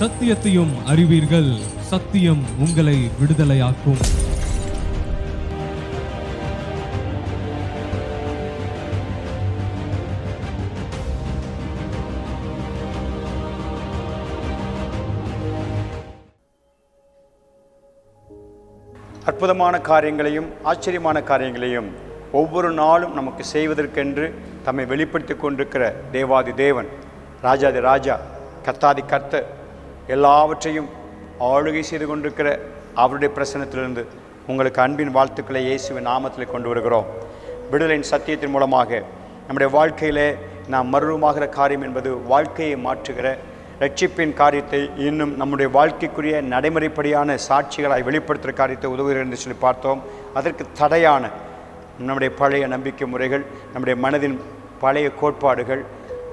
சத்தியத்தையும் அறிவீர்கள். சத்தியம் உங்களை விடுதலையாக்கும். அற்புதமான காரியங்களையும் ஆச்சரியமான காரியங்களையும் ஒவ்வொரு நாளும் நமக்கு செய்வதற்கென்று தம்மை வெளிப்படுத்தி கொண்டிருக்கிற தேவாதி தேவன் ராஜாதி ராஜா கர்த்தாதி கர்த்தர் எல்லாவற்றையும் ஆளுகை செய்து கொண்டிருக்கிற அவருடைய பிரசனத்திலிருந்து உங்களுக்கு அன்பின் வாழ்த்துக்களை இயேசுவின் நாமத்தில் கொண்டு வருகிறோம். விடுதலையின் சத்தியத்தின் மூலமாக நம்முடைய வாழ்க்கையிலே நாம் மறுரூபமாகிற காரியம் என்பது வாழ்க்கையை மாற்றுகிற ரட்சிப்பின் காரியத்தை இன்னும் நம்முடைய வாழ்க்கைக்குரிய நடைமுறைப்படியான சாட்சிகளாய் வெளிப்படுத்துகிற காரியத்தை உதவுகிறது என்று சொல்லி பார்த்தோம். அதற்கு தடையான நம்முடைய பழைய நம்பிக்கை முறைகள் நம்முடைய மனதின் பழைய கோட்பாடுகள்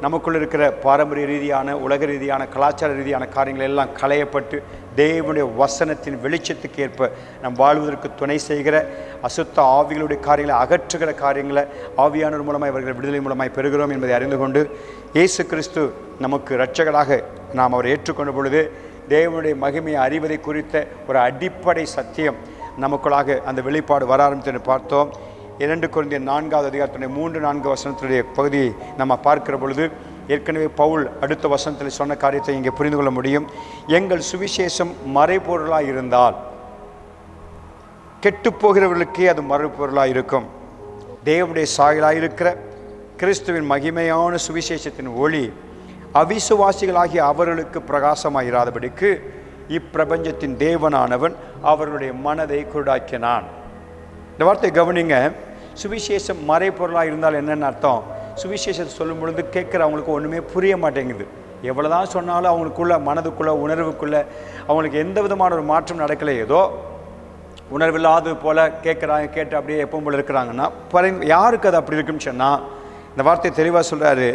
நமக்குள் இருக்கிற பாரம்பரிய ரீதியான உலக ரீதியான கலாச்சார ரீதியான காரியங்கள் எல்லாம் களையப்பட்டு தேவனுடைய வசனத்தின் வெளிச்சத்துக்கு ஏற்ப நம் வாழ்வதற்கு துணை செய்கிற அசுத்த ஆவிகளுடைய காரியங்களை அகற்றுகிற காரியங்களை ஆவியானோர் மூலமாக இவர்கள் விடுதலை மூலமாக பெறுகிறோம் என்பதை அறிந்து கொண்டு இயேசு கிறிஸ்து நமக்கு இரட்சகராக நாம் அவரை ஏற்றுக்கொண்ட பொழுது தேவனுடைய மகிமையை அறிவதை குறித்த ஒரு அடிப்படை சத்தியம் நமக்குள்ளாக அந்த வெளிப்பாடு வர ஆரம்பித்து பார்த்தோம். இரண்டு குழந்தைய நான்காவது அதிகாரத்துடைய மூன்று நான்கு வசனத்துடைய பகுதியை நம்ம பார்க்கிற பொழுது ஏற்கனவே பவுல் அடுத்த வசனத்தில் சொன்ன காரியத்தை இங்கே புரிந்து கொள்ள முடியும். எங்கள் சுவிசேஷம் மறைபொருளாக இருந்தால் கெட்டுப்போகிறவர்களுக்கே அது மறைபொருளாக இருக்கும். தேவனுடைய சாயலாக இருக்கிற கிறிஸ்துவின் மகிமையான சுவிசேஷத்தின் ஒளி அவிசுவாசிகளாகிய அவர்களுக்கு பிரகாசமாயிராதபடிக்கு இப்பிரபஞ்சத்தின் தேவனானவன் அவர்களுடைய மனதை குருடாக்கினான். இந்த வார்த்தை கவனிங்க. சுவிசேஷம் மறைப்பொருளாக இருந்தால் என்னென்னு அர்த்தம்? சுவிசேஷத்தை சொல்லும் பொழுது கேட்குறவங்களுக்கு ஒன்றுமே புரிய மாட்டேங்குது. எவ்வளோதான் சொன்னாலும் அவங்களுக்குள்ள மனதுக்குள்ள உணர்வுக்குள்ளே அவங்களுக்கு எந்த விதமான ஒரு மாற்றம் நடக்கலை. ஏதோ உணர்வில்லாதது போல் கேட்குறாங்க கேட்டு அப்படியே எப்பவும் போல இருக்கிறாங்கன்னா பரி யாருக்கு அது அப்படி இருக்குன்னு சொன்னால் இந்த வார்த்தையை தெளிவாக சொல்கிறாரு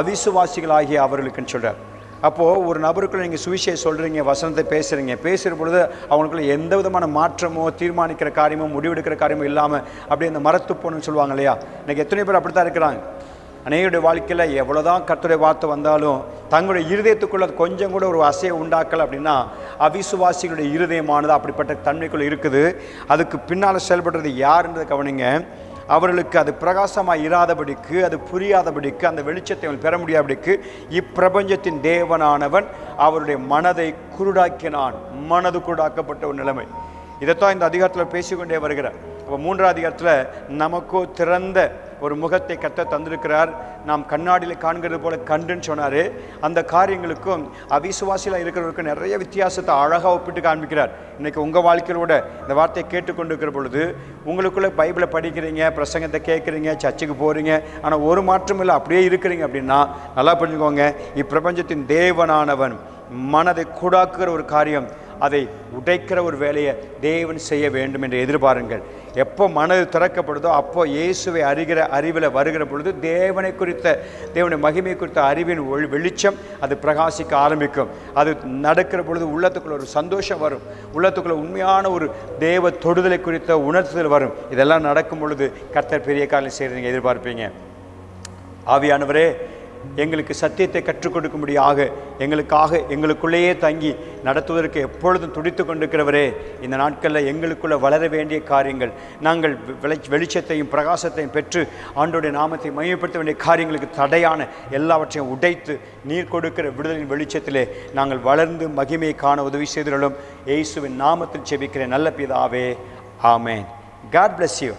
அவிசுவாசிகளாகிய அவர்களுக்குன்னு சொல்கிறார் அப்போது ஒரு நபருக்குள்ள நீங்கள் சுவிசை சொல்கிறீங்க வசனத்தை பேசுகிறீங்க பேசுகிற பொழுது அவங்களுக்குள்ள எந்த விதமான மாற்றமோ தீர்மானிக்கிற காரியமோ முடிவெடுக்கிற காரியமோ இல்லாமல் அப்படியே இந்த மரத்து போகணும்னு சொல்லுவாங்க இல்லையா? இன்றைக்கி எத்தனை பேர் அப்படி தான் இருக்கிறாங்க. அநேகருடைய வாழ்க்கையில் எவ்வளோதான் கர்த்தருடைய வார்த்தை வந்தாலும் தங்களுடைய இருதயத்துக்குள்ள அது கொஞ்சம் கூட ஒரு அசையை உண்டாக்கல் அப்படின்னா அவிசுவாசிகளுடைய இருதயமானது அப்படிப்பட்ட தன்மைக்குள்ளே இருக்குது. அதுக்கு பின்னால் செயல்படுறது யாருன்றதை கவனிங்க. அவர்களுக்கு அது பிரகாசமாக இராதபடிக்கு அது புரியாதபடிக்கு அந்த வெளிச்சத்தை அவன் பெற முடியாதபடிக்கு இப்பிரபஞ்சத்தின் தேவனானவன் அவருடைய மனதை குருடாக்கினான். மனது குருடாக்கப்பட்ட ஒரு நிலைமை. இதைத்தான் இந்த அதிகாரத்தில் பேசிக்கொண்டே வருகிறார். அப்போ மூன்றாம் அதிகாரத்தில் நமக்கோ திறந்த ஒரு முகத்தை கத்த தந்திருக்கிறார். நாம் கண்ணாடியில் காண்கிறது போல கண்டுன்னு சொன்னார். அந்த காரியங்களுக்கும் அவிசுவாசியில் இருக்கிறவருக்கும் நிறைய வித்தியாசத்தை அழகாக ஒப்பிட்டு காண்பிக்கிறார். இன்றைக்கி உங்கள் வாழ்க்கையிலோட இந்த வார்த்தையை கேட்டுக்கொண்டிருக்கிற பொழுது உங்களுக்குள்ளே பைபிளை படிக்கிறீங்க பிரசங்கத்தை கேட்குறீங்க சர்ச்சுக்கு போகிறீங்க ஆனால் ஒரு மாற்றம் இல்லை அப்படியே இருக்கிறீங்க அப்படின்னா நல்லா புரிஞ்சுக்கோங்க. இப்பிரபஞ்சத்தின் தேவனானவன் மனதை கூடாக்குகிற ஒரு காரியம் அதை உடைக்கிற ஒரு வேலையை தேவன் செய்ய வேண்டும் என்று எதிர்பாருங்கள். எப்போ மனது திறக்கப்படுதோ அப்போ இயேசுவை அறிகிற அறிவில் வருகிற பொழுது தேவனை குறித்த தேவனுடைய மகிமை குறித்த அறிவின் ஒளி வெளிச்சம் அது பிரகாசிக்க ஆரம்பிக்கும். அது நடக்கிற பொழுது உள்ளத்துக்குள்ள ஒரு சந்தோஷம் வரும். உள்ளத்துக்குள்ள உண்மையான ஒரு தேவ தொடுதலை குறித்த உணர்த்துதல் வரும். இதெல்லாம் நடக்கும் பொழுது கர்த்தர் பெரிய காலம் செய்கிறீங்க எதிர்பார்ப்பீங்க. ஆவியானவரே எங்களுக்கு சத்தியத்தை கற்றுக் கொடுக்கும்படியாக எங்களுக்காக எங்களுக்குள்ளேயே தங்கி நடத்துவதற்கு எப்பொழுதும் துடித்து கொண்டிருக்கிறவரே இந்த நாட்களில் எங்களுக்குள்ளே வளர வேண்டிய காரியங்கள் நாங்கள் வெளி வெளிச்சத்தையும் பிரகாசத்தையும் பெற்று ஆண்டோடைய நாமத்தை மையப்படுத்த வேண்டிய காரியங்களுக்கு தடையான எல்லாவற்றையும் உடைத்து நீர் கொடுக்கிற விடுதலின் வெளிச்சத்திலே நாங்கள் வளர்ந்து மகிமையை காண உதவி செய்துள்ளோம் இயேசுவின் நாமத்தில் செபிக்கிற நல்ல பிதாவே. ஆமேன். God bless you